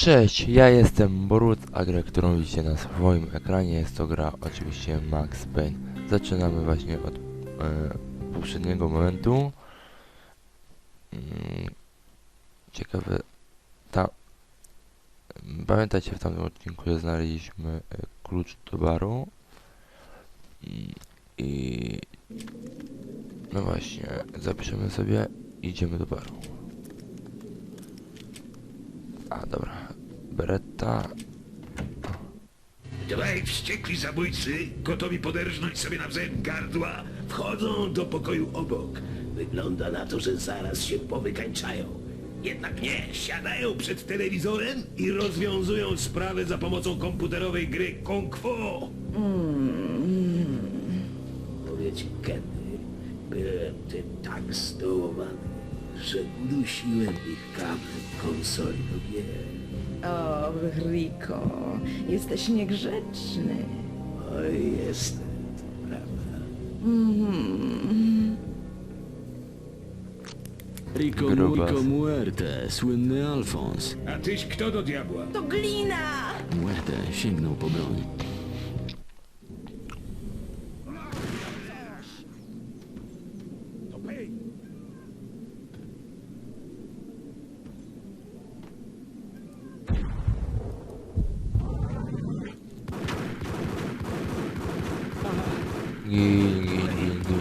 Cześć, ja jestem Borut, a grę, którą widzicie na swoim ekranie jest to gra oczywiście Max Payne. Zaczynamy właśnie od e, poprzedniego momentu. Mm, ciekawe, ta... Pamiętacie w tamtym odcinku, znaleźliśmy e, klucz do baru i, i no właśnie, zapiszemy sobie, idziemy do baru. A dobra, Beretta. Dwaj wściekli zabójcy, gotowi poderżnąć sobie nawzajem gardła, wchodzą do pokoju obok. Wygląda na to, że zaraz się powykańczają. Jednak nie, siadają przed telewizorem i rozwiązują sprawę za pomocą komputerowej gry Kung Fu. Powiedz kiedy byłem tym tak zdołowany, że udusiłem ich kablem konsoli do gier. O, Rico, jesteś niegrzeczny. Oj, jestem, prawda? Rico Grubas. Muerte, słynny Alfons. A tyś kto do diabła? To glina! Muerte sięgnął po broń. Gin, gin, gin, gin.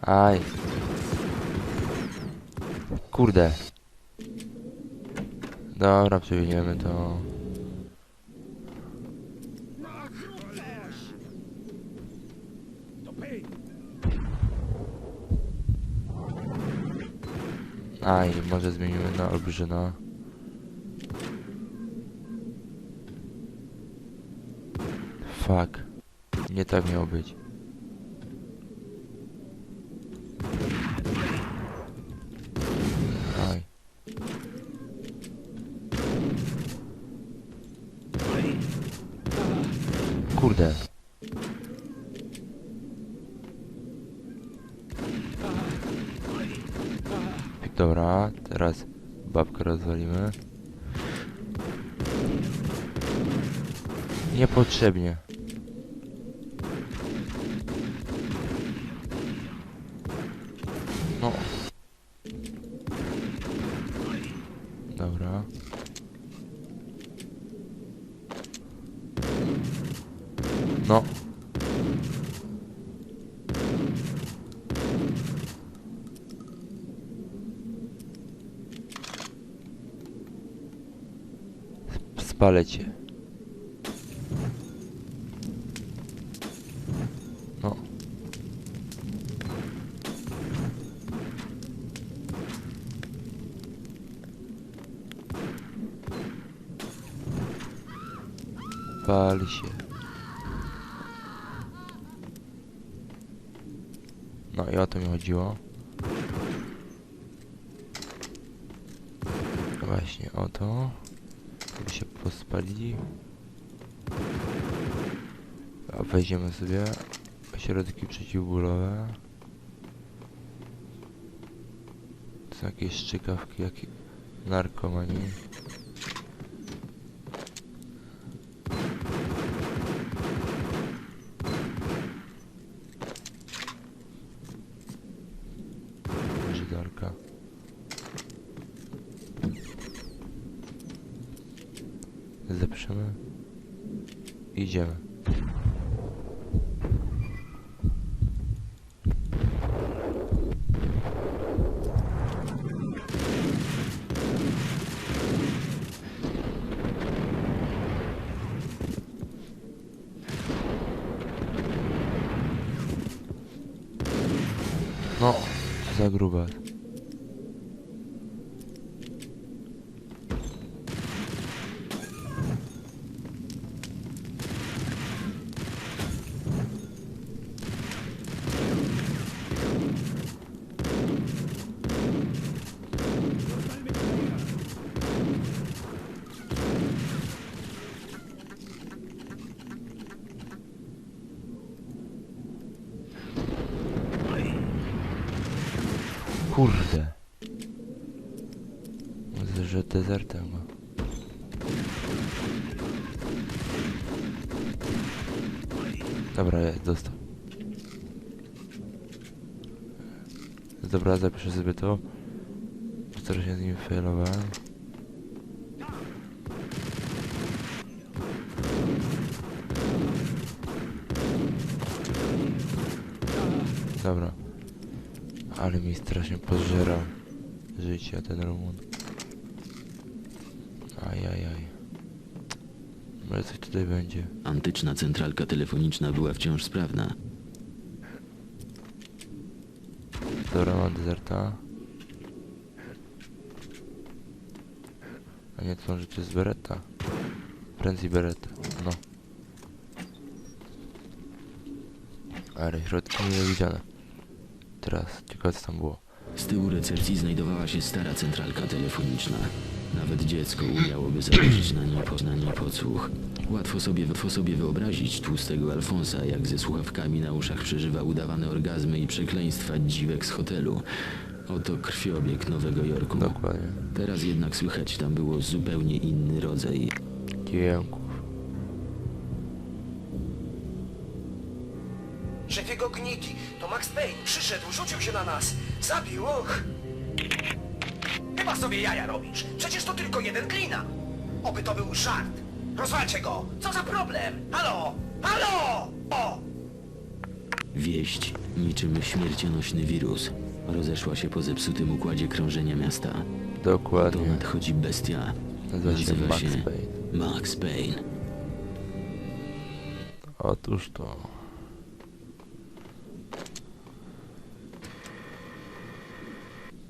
Aj. Kurde. Dobra, przewiniemy to. Aj, może zmienimy na olbrzyna. Fuck. Nie tak miało być. Aj. Kurde. Dobra, teraz babkę rozwalimy. Niepotrzebnie. No. Dobra. No. Spalę cię. No. Pal się. No i o to mi chodziło. Właśnie o to. Żeby się pospalili. A weźmiemy sobie środki przeciwbólowe. To są jakieś szczykawki, jak narkomani. Zapiszemy. Idziemy. No, co za gruba. Kurde. Myślę, że dezertem go. Dobra, jest, dostał. Dobra, zapiszę sobie to. Strasznie z nim failowałem. Dobra. Ale mi strasznie pożerał życie ten Rumun. Ajajaj. Może coś tutaj będzie. Antyczna centralka telefoniczna była wciąż sprawna. Dobra, mam dezerta. A nie, to może to jest beretta. Prędzej beretta, no. Ale środki mile widziane. Teraz, ciekawe co tam było. Z tyłu recepcji znajdowała się stara centralka telefoniczna. Nawet dziecko umiałoby założyć na niej, po, na niej podsłuch. Łatwo sobie, łatwo sobie wyobrazić tłustego Alfonsa, jak ze słuchawkami na uszach przeżywa udawane orgazmy i przekleństwa dziwek z hotelu. Oto krwiobieg Nowego Jorku. Dokładnie. Teraz jednak słychać tam było zupełnie inny rodzaj Dźwięków. Szefie Gogniki, to Max Payne przyszedł, rzucił się na nas. Zabił, och. Chyba sobie jaja robisz. Przecież to tylko jeden glina. Oby to był żart. Rozwalcie go. Co za problem? Halo? Halo? O! Wieść, niczym śmiercionośny wirus, rozeszła się po zepsutym układzie krążenia miasta. To Dokładnie. nadchodzi bestia. Nazywa się Max Payne. Max Payne. Otóż to.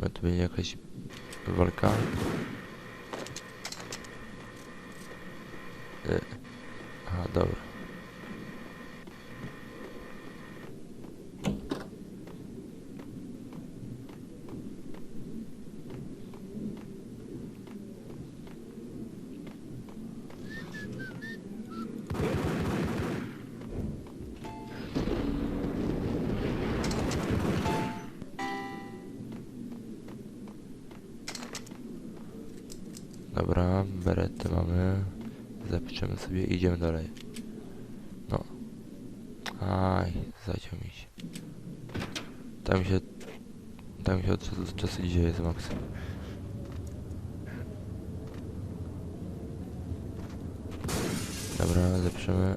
Ma tu będzie jakaś walka? E, Aha, dobra. Dobra, berety mamy. Zapiszemy sobie i idziemy dalej. No. Aj, zaciął mi się. Tam się... Tam się od czasu do czasu dzieje z Maxem. Dobra, zapiszemy.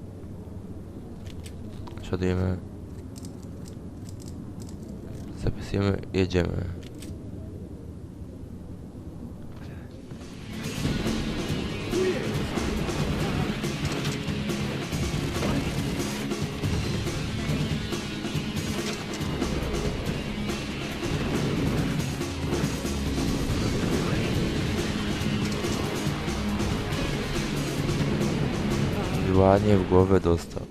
Szadujemy. Zapisujemy, jedziemy. Ładnie w głowę dostał.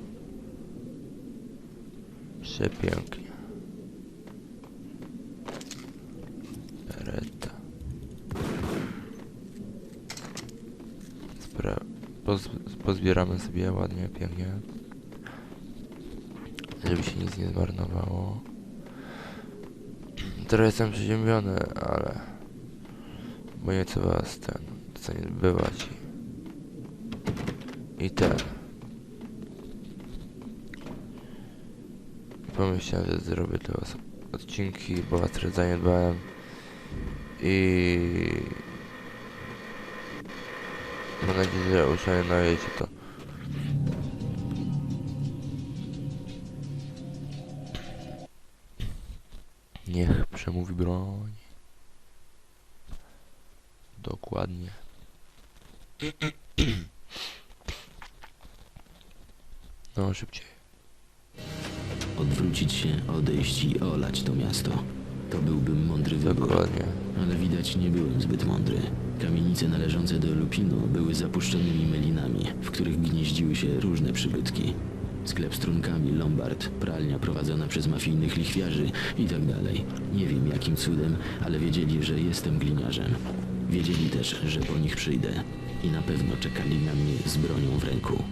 Przepięknie. Beretta. Spra poz pozbieramy sobie ładnie, pięknie. Żeby się nic nie zmarnowało. Teraz jestem przeziębiony, ale... Bo nieco was ten... Co nie bywać i... I ten... Pomyślałem, że zrobię te odcinki, bo was zaniedbałem. I... Mam nadzieję, że uszanujecie to. Niech przemówi broń. Dokładnie. No. Odwrócić się, odejść i olać to miasto. To byłby mądry wybór. Dokładnie. Ale widać nie byłem zbyt mądry. Kamienice należące do Lupino były zapuszczonymi melinami, w których gnieździły się różne przybytki. Sklep z trunkami, lombard, pralnia prowadzona przez mafijnych lichwiarzy i tak dalej. Nie wiem jakim cudem, ale wiedzieli, że jestem gliniarzem. Wiedzieli też, że po nich przyjdę. I na pewno czekali na mnie z bronią w ręku.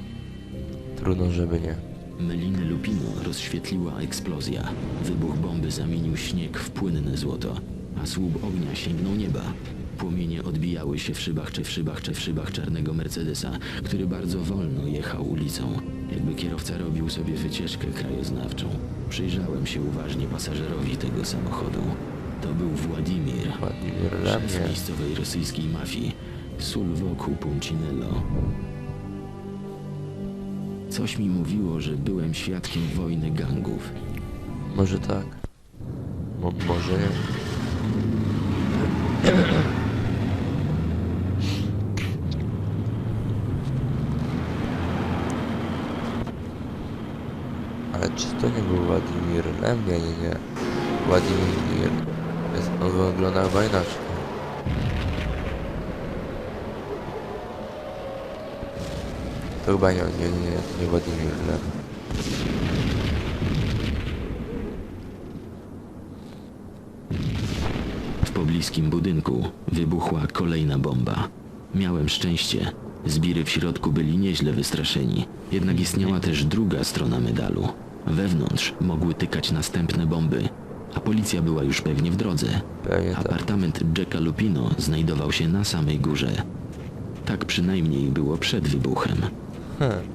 Trudno, żeby nie. Meliny Lupino rozświetliła eksplozja. Wybuch bomby zamienił śnieg w płynne złoto. a słup ognia sięgnął nieba. Płomienie odbijały się w szybach czy w szybach czy w szybach czarnego Mercedesa, który bardzo wolno jechał ulicą, jakby kierowca robił sobie wycieczkę krajoznawczą. Przyjrzałem się uważnie pasażerowi tego samochodu. To był Władimir, Władimir szef miejscowej rosyjskiej mafii, sól wokół Puncinello. Coś mi mówiło, że byłem świadkiem wojny gangów. Może tak. Mo może. Ale czy to nie był Władimir Lem? Nie, nie, nie. Władimir jest, on wygląda chyba inaczej. To chyba nie, nie, nie, nie, Władimir Lem. W pobliskim budynku wybuchła kolejna bomba. Miałem szczęście. Zbiry w środku byli nieźle wystraszeni. Jednak istniała też druga strona medalu. Wewnątrz mogły tykać następne bomby, a policja była już pewnie w drodze. Pewnie tak. Apartament Jacka Lupino znajdował się na samej górze. Tak przynajmniej było przed wybuchem. Hmm.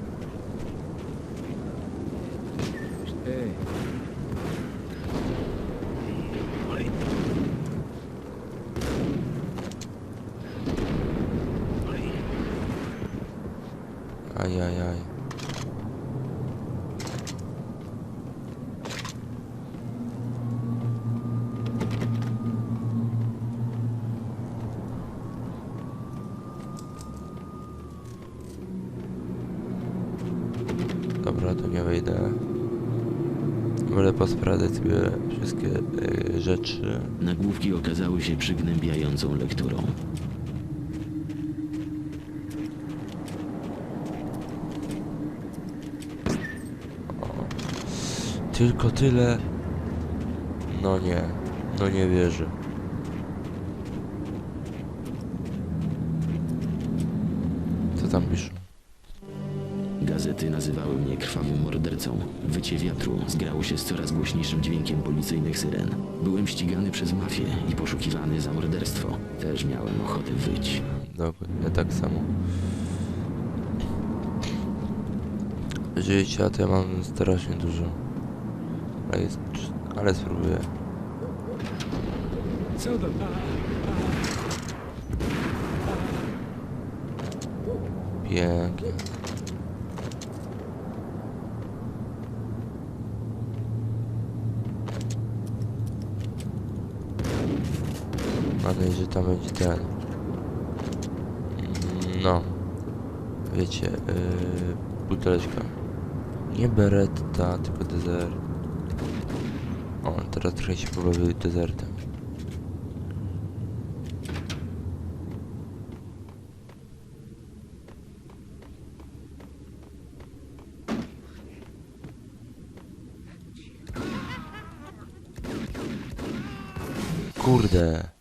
Ajajaj. Dobra, to nie wejdę. Wolę posprawdzać sobie wszystkie y, rzeczy. Nagłówki okazały się przygnębiającą lekturą. Tylko tyle. No nie, no nie wierzę. Co tam pisze? Gazety nazywały mnie krwawym mordercą. Wycie wiatru zgrało się z coraz głośniejszym dźwiękiem policyjnych syren. Byłem ścigany przez mafię i poszukiwany za morderstwo. Też miałem ochotę wyć. Dokładnie tak samo. Życia to ja mam strasznie dużo. Ale, jest, ale spróbuję. Pięknie. Nadzieję, że tam będzie ten. No. Wiecie, yy, buteleczka. Nie beretta, tylko dezert. O, teraz trochę się pobawię dezertem. Kurde.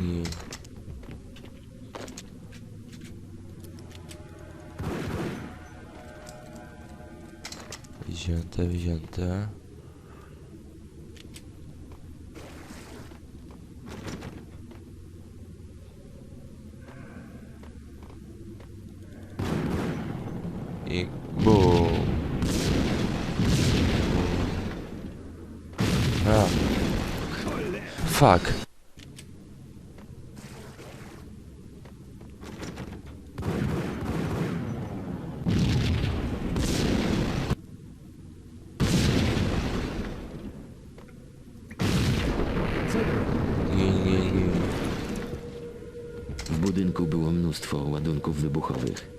I... Wzięte, wzięte. I bum. A. Fuck. Nie, nie, nie. W budynku było mnóstwo ładunków wybuchowych.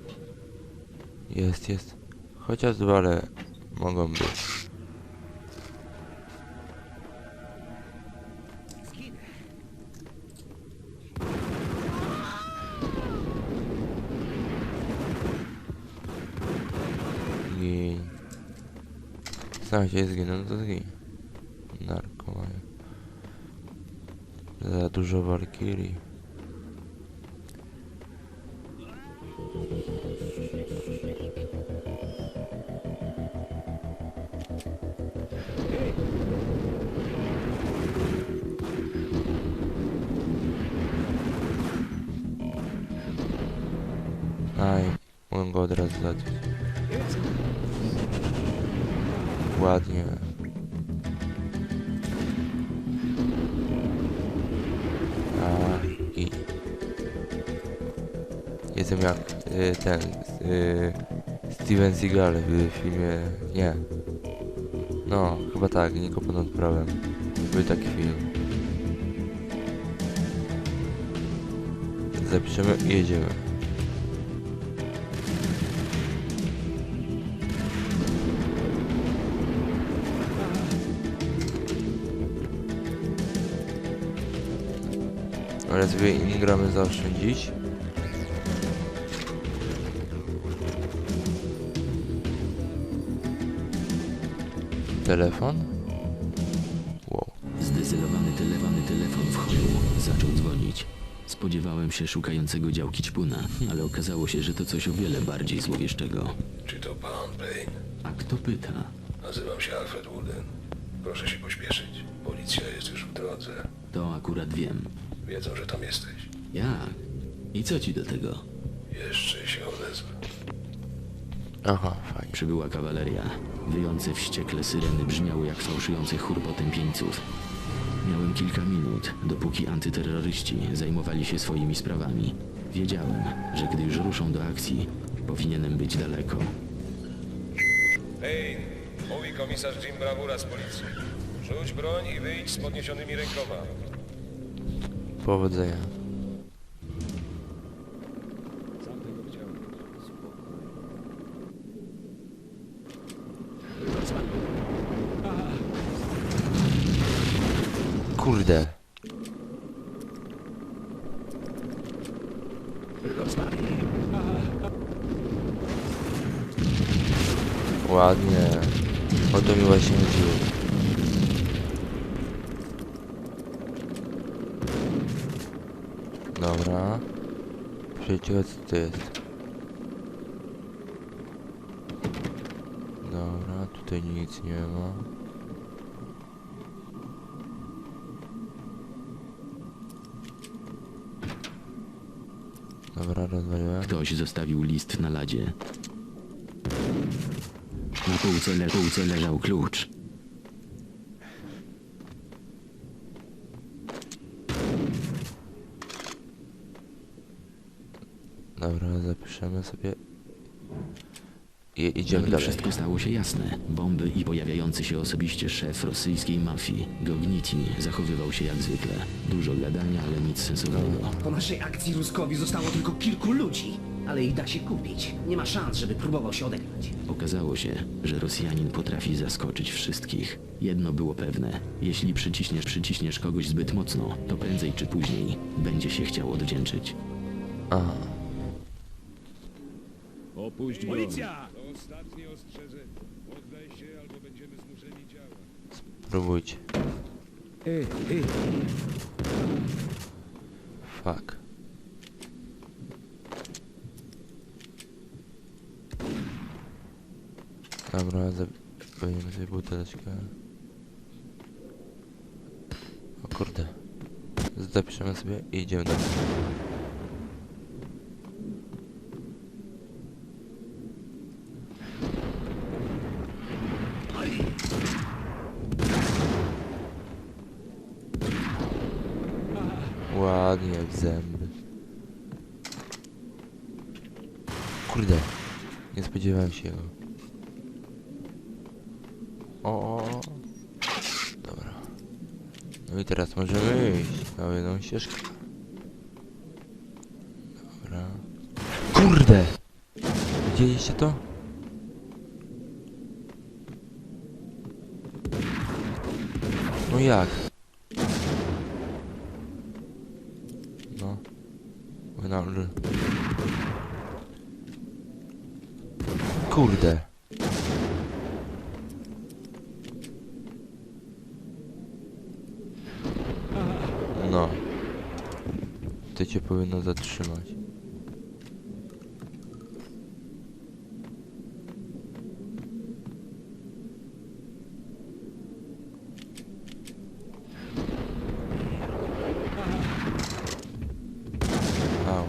Jest, jest. Chociaż dwa, ale mogą być. Sam się zginął, no to. Narkomanie. Za dużo walkirii. Aj, mogę go od razu. Ładnie. A, i... Jestem jak y, ten, y, Steven Seagal w filmie, nie. No, chyba tak, Niko ponad prawem. Był taki film. Zapiszemy i jedziemy. Ale sobie gramy zaoszczędzić. Telefon? Wow. Zdezylowany telefony telefon w holu zaczął dzwonić. Spodziewałem się szukającego działki ćpuna, ale okazało się, że to coś o wiele bardziej złowieszczego. Czy to pan Payne? A kto pyta? Nazywam się Alfred Wooden. Proszę się pośpieszyć. Policja jest już w drodze. To akurat wiem. Wiedzą, że tam jesteś. Jak? I co ci do tego? Jeszcze się odezwę. Aha, fajnie. Przybyła kawaleria. Wyjące wściekle syreny brzmiały jak fałszujący chór potępieńców. Miałem kilka minut, dopóki antyterroryści zajmowali się swoimi sprawami. Wiedziałem, że gdy już ruszą do akcji, powinienem być daleko. Payne, mówi komisarz Jim Bravura z policji. Rzuć broń i wyjdź z podniesionymi rękoma. Powodzenia. Kurde. Ładnie. O to mi właśnie chodziło. Dobra. Przeciąć co to jest. Dobra, tutaj nic nie ma. Dobra, rozwaliłem. Ktoś zostawił list na ladzie. Na półce, le półce leżał klucz. Dobra, zapiszemy sobie. I idziemy Nagle dalej. wszystko stało się jasne. Bomby i pojawiający się osobiście szef rosyjskiej mafii, Gogniti, zachowywał się jak zwykle. Dużo gadania, ale nic sensownego. Po naszej akcji Ruskowi zostało tylko kilku ludzi, ale ich da się kupić. Nie ma szans, żeby próbował się odegrać. Okazało się, że Rosjanin potrafi zaskoczyć wszystkich. Jedno było pewne. Jeśli przyciśniesz, przyciśniesz kogoś zbyt mocno, to prędzej czy później będzie się chciał odwdzięczyć. Aha. Policja! To ostatnie ostrzeżenie. Poddaj się albo będziemy zmuszeni działać. Spróbujcie. Fuck. Dobra, zabijemy sobie buteleczkę. O kurde. Zapiszemy sobie i idziemy dalej. Ładnie jak zęby. Kurde. Nie spodziewałem się go. O. Dobra. No i teraz możemy iść na jedną ścieżkę. Dobra. Kurde! Widzieliście to? No jak? No. Kurde. to cię powinno zatrzymać. Au.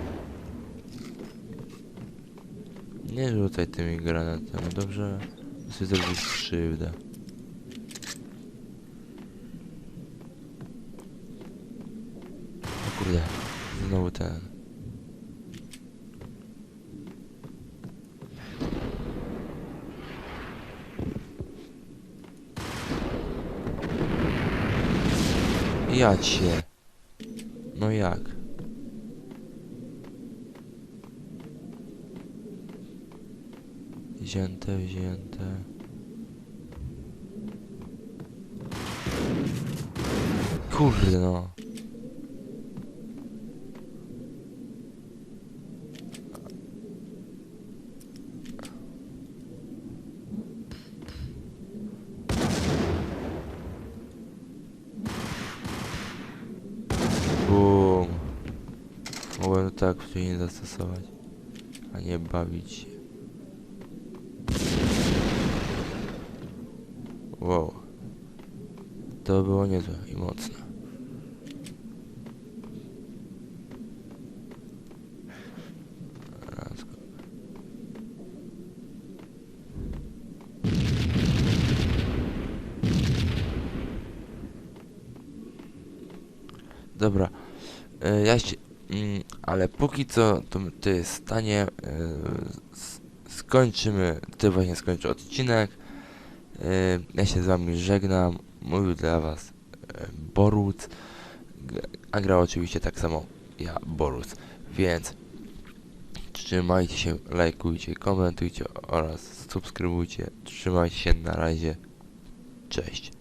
Nie rzucaj tymi granatami, dobrze? Bo sobie zrobisz krzywdę. O kurde, znowu ten. Ja cię. No jak? Wzięte, wzięte. Kurde no. Wcześniej zastosować, a nie bawić się. Wow. To było niezłe i mocne. Dobra. E, ja się... Ale póki co to to jest stanie. S- skończymy. Ty właśnie skończę odcinek. E, ja się z wami żegnam. Mówił dla was e, Borut. A grał oczywiście tak samo ja, Borut. Więc trzymajcie się, lajkujcie, komentujcie oraz subskrybujcie. Trzymajcie się na razie. Cześć.